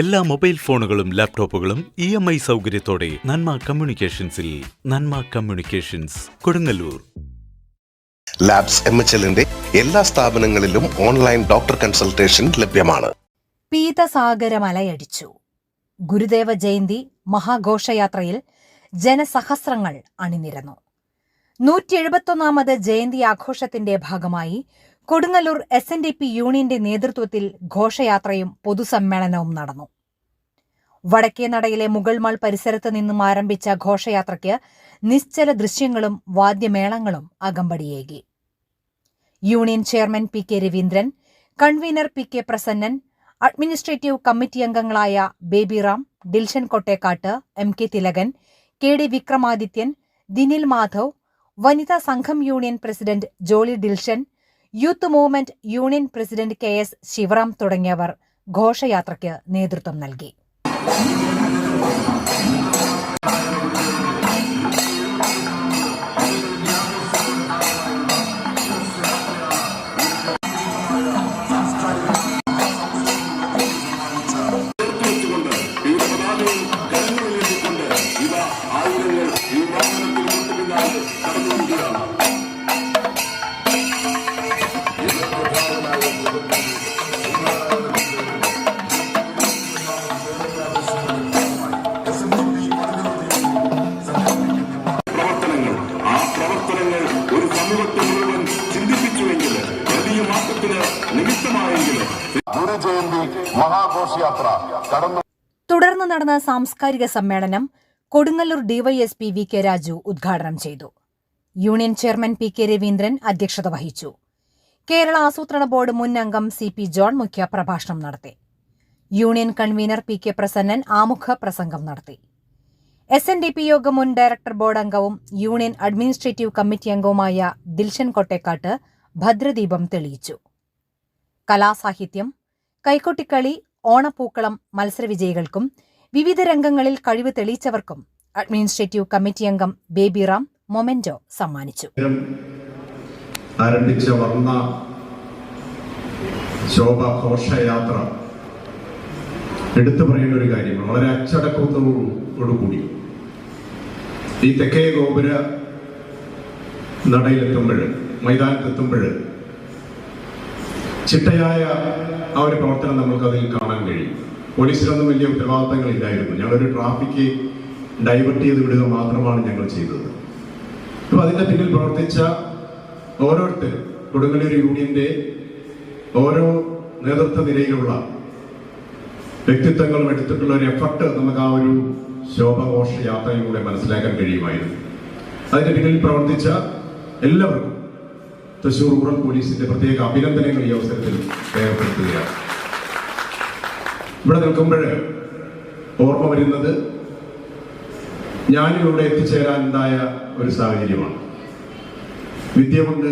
എല്ലാ മൊബൈൽ ഫോണുകളും ലാപ്ടോപ്പുകളും ഇ എം ഐ സൗകര്യത്തോടെ Nanma കമ്മ്യൂണിക്കേഷൻസിൽ Nanma communications Kodungallur. Labs M H എല്ലിന്റെ എല്ലാ സ്ഥാപനങ്ങളിലും ഓൺലൈൻ ഡോക്ടർ കൺസൾട്ടേഷൻ ലഭ്യമാണ്. പീതസാഗരമലയടിച്ചു ഗുരുദേവ ജയന്തി മഹാഘോഷയാത്രയിൽ ജനസഹസ്രങ്ങൾ അണിനിരന്നു. നൂറ്റി എഴുപത്തൊന്നാമത് ജയന്തി ആഘോഷത്തിന്റെ ഭാഗമായി Kodungallur S N D P യൂണിയന്റെ നേതൃത്വത്തിൽ ഘോഷയാത്രയും പൊതുസമ്മേളനവും നടന്നു. വടക്കേനടയിലെ മുഗൾമാൾ പരിസരത്ത് നിന്നും ആരംഭിച്ച ഘോഷയാത്രയ്ക്ക് നിശ്ചല ദൃശ്യങ്ങളും വാദ്യമേളങ്ങളും അകമ്പടിയേകി. Union chairman P K Raveendran convenor P K Prasannan administrative committee അംഗങ്ങളായ Babyram Dilshan Kottekkatt M K Thilakan K D Vikramadithyan Dinil Madhav വനിതാ സംഘം union president Jolly Dilshan youth movement union president K S Sivaram തുടങ്ങിയവർ ഘോഷയാത്രയ്ക്ക് നേതൃത്വം നൽകി. പ്രവർത്തനങ്ങൾ മഹാഘോഷയാത്ര കടന്നു തുടർന്ന് നടന്ന സാംസ്കാരിക സമ്മേളനം Kodungallur DYSP V K Raju ഉദ്ഘാടനം ചെയ്തു. Union chairman P K Raveendran അധ്യക്ഷത വഹിച്ചു. കേരള ആസൂത്രണ ബോർഡ് മുൻ അംഗം സി പി ജോൺ മുഖ്യ പ്രഭാഷണം നടത്തി. Union convenor P K Prasannan ആമുഖ പ്രസംഗം നടത്തി. S N D P Yogam മുൻ ഡയറക്ടർ ബോർഡ് അംഗവും യൂണിയൻ അഡ്മിനിസ്ട്രേറ്റീവ് കമ്മിറ്റി അംഗവുമായ ദിൽഷൻ കൊട്ടേക്കാട്ട് ഭദ്രദീപം തെളിയിച്ചു. കലാസാഹിത്യം കൈക്കൊട്ടിക്കളി ഓണപ്പൂക്കളം മത്സരവിജയികൾക്കും വിവിധ രംഗങ്ങളിൽ കഴിവ് തെളിയിച്ചവർക്കും അഡ്മിനിസ്ട്രേറ്റീവ് കമ്മിറ്റി അംഗം ബേബിറാം മൊമെന്റോ സമ്മാനിച്ചു. ആരംഭിച്ച വർണ ശോഭ എടുത്തു പറയുന്ന ഒരു കാര്യമാണ്. വളരെ അച്ചടക്കത്തോടുകൂടി ഈ തെക്കേ ഗോപുര നടയിലെത്തുമ്പോൾ മൈതാനത്തെത്തുമ്പോൾ ചിട്ടയായ ആ ഒരു പ്രവർത്തനം നമുക്ക് അതിൽ കാണാൻ കഴിയും. പോലീസിലൊന്നും വലിയ ഉത്തരവാദിത്തങ്ങളില്ലായിരുന്നു. ഞങ്ങളൊരു ട്രാഫിക് ഡൈവേർട്ട് ചെയ്ത് വിടുക മാത്രമാണ് ഞങ്ങൾ ചെയ്തത്. അപ്പൊ അതിന്റെ പിന്നിൽ പ്രവർത്തിച്ച ഓരോരുത്തരും കൊടുങ്ങല്ലൂർ യൂണിയന്റെ ഓരോ നേതൃത്വ നിരയിലുള്ള വ്യക്തിത്വങ്ങളും എടുത്തിട്ടുള്ള ഒരു എഫർട്ട് നമുക്ക് ആ ഒരു ശോഭഘോഷ യാത്രയിലൂടെ മനസ്സിലാക്കാൻ കഴിയുമായിരുന്നു. അതിന്റെ പിന്നിൽ പ്രവർത്തിച്ച എല്ലാവർക്കും തൃശൂർ റൂറൽ പോലീസിന്റെ പ്രത്യേക അഭിനന്ദനങ്ങൾ ഈ അവസരത്തിൽ രേഖപ്പെടുത്തുകയാണ്. ഇവിടെ നിൽക്കുമ്പോൾ ഓർമ്മ വരുന്നത് ഞാനിവിടെ എത്തിച്ചേരാനുണ്ടായ ഒരു സാഹചര്യമാണ്. വിദ്യ കൊണ്ട്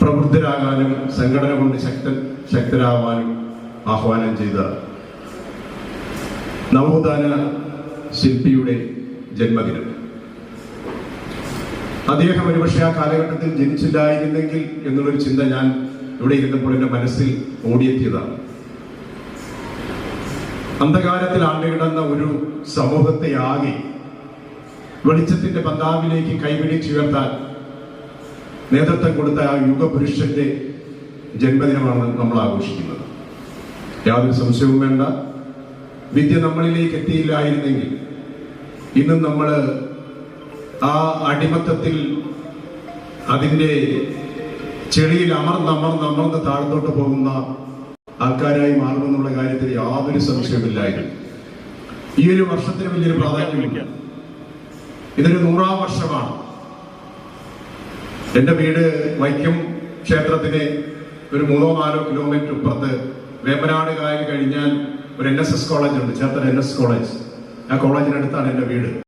പ്രബുദ്ധരാകാനും സംഘടന കൊണ്ട് ശക്ത ശക്തരാവാനും ആഹ്വാനം ചെയ്ത നവോത്ഥാന ശില്പിയുടെ ജന്മദിനം. അദ്ദേഹം ഒരുപക്ഷെ ആ കാലഘട്ടത്തിൽ ജനിച്ചില്ലായിരുന്നെങ്കിൽ എന്നുള്ളൊരു ചിന്ത ഞാൻ ഇവിടെ ഇരുന്നപ്പോൾ എന്റെ മനസ്സിൽ ഓടിയെത്തിയതാണ്. അന്ധകാരത്തിൽ ആണ്ടുകിടന്ന ഒരു സമൂഹത്തെ ആകെ വെളിച്ചത്തിന്റെ പന്താവിലേക്ക് കൈപിടിച്ചുയർത്താൻ നേതൃത്വം കൊടുത്ത ആ യുഗപുരുഷന്റെ ജന്മദിനമാണ് നമ്മൾ ആഘോഷിക്കുന്നത്. യാതൊരു സംശയവും വേണ്ട. വിദ്യ നമ്മളിലേക്ക് എത്തിയില്ലായിരുന്നെങ്കിൽ ഇന്നും നമ്മൾ ആ അടിമത്തത്തിൽ അതിന്റെ ചെളിയിൽ അമർന്ന് അമർന്ന് അമർന്ന് താഴത്തോട്ട് പോകുന്ന ആൾക്കാരായി മാറുമെന്നുള്ള കാര്യത്തിൽ യാതൊരു സംശയമില്ലായിരുന്നു ഈ ഒരു വർഷത്തിന് വലിയൊരു പ്രാധാന്യമില്ല. ഇതൊരു നൂറാം വർഷമാണ്. എന്റെ വീട് വൈക്കം ക്ഷേത്രത്തിന് ഒരു മൂന്നോ നാലോ കിലോമീറ്റർ ഇപ്പുറത്ത് വേമ്പനാട് കായൽ കഴിഞ്ഞാൽ ഒരു എൻ എസ് എസ് കോളേജ് ഉണ്ട്. ചേർത്തല എൻ എസ് കോളേജ് ആ കോളേജിനടുത്താണ് എന്റെ വീട്.